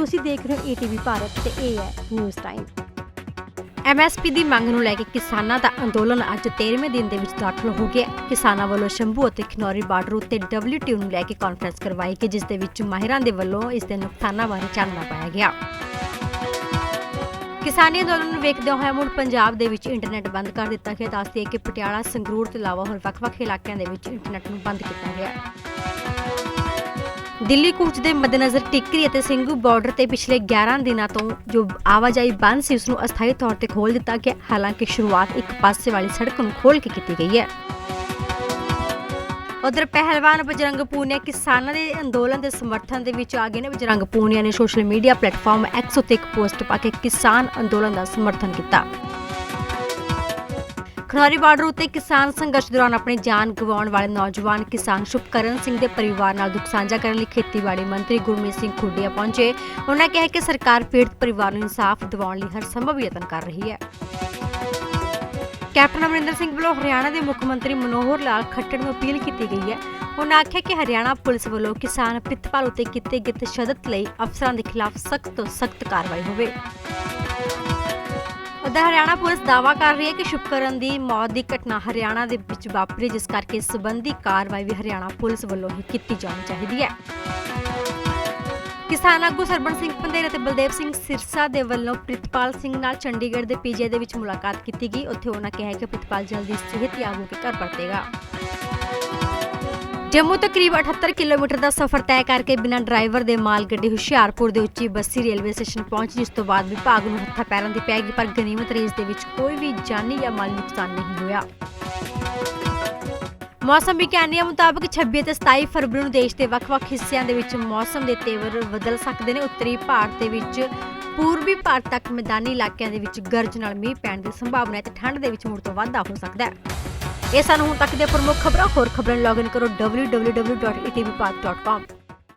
ਤੁਸੀਂ ਦੇਖ ਰਹੇ ਹੋ ਏਟੀਵੀ ਭਾਰਤ ਤੇ ਇਹ ਹੈ ਨਿਊਜ਼ ਟਾਈਮ ਐਮਐਸਪੀ ਦੀ ਮੰਗ ਨੂੰ ਲੈ ਕੇ ਕਿਸਾਨਾਂ ਦਾ ਅੰਦੋਲਨ ਅੱਜ 13ਵੇਂ ਦਿਨ ਦੇ ਵਿੱਚ ਦਾਖਲ ਹੋ ਗਿਆ। ਕਿਸਾਨਾਂ ਵੱਲੋਂ ਸ਼ੰਭੂ ਅਤੇ ਖਨੌਰੀ ਬਾਰਡਰ ਉੱਤੇ ਡਬਲਯੂਟੀਓ ਨੂੰ ਲੈ ਕੇ ਕਾਨਫਰੰਸ ਕਰਵਾਈ ਗਈ, ਜਿਸ ਦੇ ਵਿੱਚ ਮਾਹਿਰਾਂ ਦੇ ਵੱਲੋਂ ਇਸ ਦੇ ਨੁਕਸਾਨਾਂ ਬਾਰੇ ਚਾਨਣਾ ਪਾਇਆ ਗਿਆ। ਕਿਸਾਨੀ ਅੰਦੋਲਨ ਨੂੰ ਵੇਖਦੇ ਹੋਏ ਮੁੜ ਪੰਜਾਬ ਦੇ ਵਿੱਚ ਇੰਟਰਨੈਟ ਬੰਦ ਕਰ ਦਿੱਤਾ ਗਿਆ। ਦੱਸਦੇ ਕਿ ਪਟਿਆਲਾ, ਸੰਗਰੂਰ ਤੋਂ ਇਲਾਵਾ ਹੋਰ ਵੱਖ-ਵੱਖ ਇਲਾਕਿਆਂ ਦੇ ਵਿੱਚ ਇੰਟਰਨੈਟ ਨੂੰ ਬੰਦ ਕੀਤਾ ਗਿਆ। ਦਿੱਲੀ ਕੂਚ ਦੇ ਮੱਦੇਨਜ਼ਰ ਟਿੱਕਰੀ ਅਤੇ ਸਿੰਘੂ ਬਾਰਡਰ ਤੇ ਪਿਛਲੇ 11 ਦਿਨਾਂ ਤੋਂ ਜੋ ਆਵਾਜਾਈ ਬੰਦ ਸੀ ਉਸ ਨੂੰ ਅਸਥਾਈ ਤੌਰ ਤੇ ਖੋਲ ਦਿੱਤਾ ਗਿਆ। ਹਾਲਾਂਕਿ ਸ਼ੁਰੂਆਤ ਇੱਕ ਪਾਸੇ ਵਾਲੀ ਸੜਕ ਨੂੰ ਖੋਲ ਕੇ ਕੀਤੀ ਗਈ ਹੈ। ਉਧਰ ਪਹਿਲਵਾਨ ਬਜਰੰਗ ਪੂਨੀਆ ਕਿਸਾਨਾਂ ਦੇ ਅੰਦੋਲਨ ਦੇ ਸਮਰਥਨ ਦੇ ਵਿੱਚ ਆ ਗਏ ਨੇ। ਬਜਰੰਗ ਪੂਨੀਆ ਨੇ ਸੋਸ਼ਲ ਮੀਡੀਆ ਪਲੇਟਫਾਰਮ ਐਕਸ ਉੱਤੇ ਇੱਕ ਪੋਸਟ ਪਾ ਕੇ ਕਿਸਾਨ ਅੰਦੋਲਨ ਦਾ ਸਮਰਥਨ ਕੀਤਾ। ਖਨੌਰੀ ਬਾਰਡਰ ਉੱਤੇ ਕਿਸਾਨ ਸੰਘਰਸ਼ ਦੌਰਾਨ ਆਪਣੀ ਜਾਨ ਗਵਾਉਣ ਵਾਲੇ ਨੌਜਵਾਨ ਕਿਸਾਨ ਸ਼ੁਭਕਰਨ ਸਿੰਘ ਦੇ ਪਰਿਵਾਰ ਨਾਲ ਦੁੱਖ ਸਾਂਝਾ ਕਰਨ ਲਈ ਖੇਤੀਬਾੜੀ ਮੰਤਰੀ ਗੁਰਮੀਤ ਸਿੰਘ ਖੁੱਡੀਆ ਪਹੁੰਚੇ। ਉਹਨਾਂ ਕਿਹਾ ਕਿ ਸਰਕਾਰ ਪੀੜਤ ਪਰਿਵਾਰ ਨੂੰ ਇਨਸਾਫ ਦਿਵਾਉਣ ਲਈ ਹਰ ਸੰਭਵ ਯਤਨ ਕਰ ਰਹੀ ਹੈ। ਕੈਪਟਨ ਅਮਰਿੰਦਰ ਸਿੰਘ ਵੱਲੋਂ ਹਰਿਆਣਾ ਦੇ ਮੁੱਖ ਮੰਤਰੀ ਮਨੋਹਰ ਲਾਲ ਖੱਟੜ ਨੂੰ ਅਪੀਲ ਕੀਤੀ ਗਈ ਹੈ। ਉਹਨਾਂ ਆਖਿਆ ਕਿ ਹਰਿਆਣਾ ਪੁਲਿਸ ਵੱਲੋਂ ਕਿਸਾਨ ਪ੍ਰਿਤਪਾਲ ਉੱਤੇ ਕੀਤੇ ਗਏ ਤਸ਼ੱਦਦ ਲਈ ਅਫਸਰਾਂ ਦੇ ਖਿਲਾਫ ਸਖਤ ਤੋਂ ਸਖਤ ਕਾਰਵਾਈ ਹੋਵੇ। ਉਧਰ ਹਰਿਆਣਾ ਪੁਲਿਸ ਦਾਅਵਾ ਕਰ ਰਹੀ ਹੈ ਕਿ ਸ਼ੁਕਰਨ ਦੀ ਮੌਤ ਦੀ ਘਟਨਾ ਹਰਿਆਣਾ ਦੇ ਵਿੱਚ ਵਾਪਰੀ, ਜਿਸ ਕਰਕੇ ਇਸ ਸੰਬੰਧੀ ਕਾਰਵਾਈ ਵੀ ਹਰਿਆਣਾ ਪੁਲਿਸ ਵੱਲੋਂ ਹੀ ਕੀਤੀ ਜਾਣੀ ਚਾਹੀਦੀ ਹੈ। ਕਿਸਾਨ ਆਗੂ ਸਰਬਣ ਸਿੰਘ ਪੰਦੇਰ ਅਤੇ ਬਲਦੇਵ ਸਿੰਘ ਸਿਰਸਾ ਦੇ ਵੱਲੋਂ ਪ੍ਰਿਤਪਾਲ ਸਿੰਘ ਨਾਲ ਚੰਡੀਗੜ੍ਹ ਦੇ ਪੀਜੀਆਈ ਦੇ ਵਿੱਚ ਮੁਲਾਕਾਤ ਕੀਤੀ ਗਈ। ਉੱਥੇ ਉਹਨਾਂ ਕਿਹਾ ਕਿ ਪ੍ਰਿਤਪਾਲ ਜਲਦੀ ਸਿਹਤਯਾਬ ਹੋ ਕੇ ਘਰ ਪਰਤੇਗਾ। ਜੰਮੂ ਤੋਂ ਕਰੀਬ 78 ਕਿਲੋਮੀਟਰ ਦਾ ਸਫ਼ਰ ਤੈਅ ਕਰਕੇ ਬਿਨਾਂ ਡਰਾਈਵਰ ਦੇ ਮਾਲ ਗੱਡੀ ਹੁਸ਼ਿਆਰਪੁਰ ਦੇ ਉੱਚੀ ਬੱਸੀ ਰੇਲਵੇ ਸਟੇਸ਼ਨ ਪਹੁੰਚੀ, ਜਿਸ ਤੋਂ ਬਾਅਦ ਵਿਭਾਗ ਨੂੰ ਹੱਥਾਂ ਪੈਰਾਂ ਦੀ ਪੈ ਗਈ ਪਰ ਗਨੀਮਤ ਰੇਸ ਦੇ ਵਿੱਚ ਕੋਈ ਵੀ ਜਾਨੀ ਜਾਂ ਮਾਲੀ ਨੁਕਸਾਨ ਨਹੀਂ ਹੋਇਆ। ਮੌਸਮ ਵਿਗਿਆਨੀਆਂ ਮੁਤਾਬਕ 26 ਅਤੇ 27 ਫਰਵਰੀ ਨੂੰ ਦੇਸ਼ ਦੇ ਵੱਖ-ਵੱਖ ਹਿੱਸਿਆਂ ਦੇ ਵਿੱਚ ਮੌਸਮ ਦੇ ਤੇਵਰ ਬਦਲ ਸਕਦੇ ਨੇ। ਉੱਤਰੀ ਭਾਰਤ ਦੇ ਵਿੱਚ ਪੂਰਬੀ ਭਾਰਤ ਤੱਕ ਮੈਦਾਨੀ ਇਲਾਕਿਆਂ ਦੇ ਵਿੱਚ ਗਰਜ ਨਾਲ ਮੀਂਹ ਪੈਣ ਦੀ ਸੰਭਾਵਨਾ ਹੈ ਤੇ ਠੰਡ ਦੇ ਵਿੱਚ ਮੁੜ ਤੋਂ ਵਾਧਾ ਹੋ ਸਕਦਾ ਹੈ। ਇਹ ਸਾਨੂੰ ਹੁਣ ਤੱਕ ਦੀਆਂ ਪ੍ਰਮੁੱਖ ਖਬਰਾਂ ਹੋਰ ਖਬਰਾਂ ਲੌਗਇਨ ਕਰੋ www.etvpath.com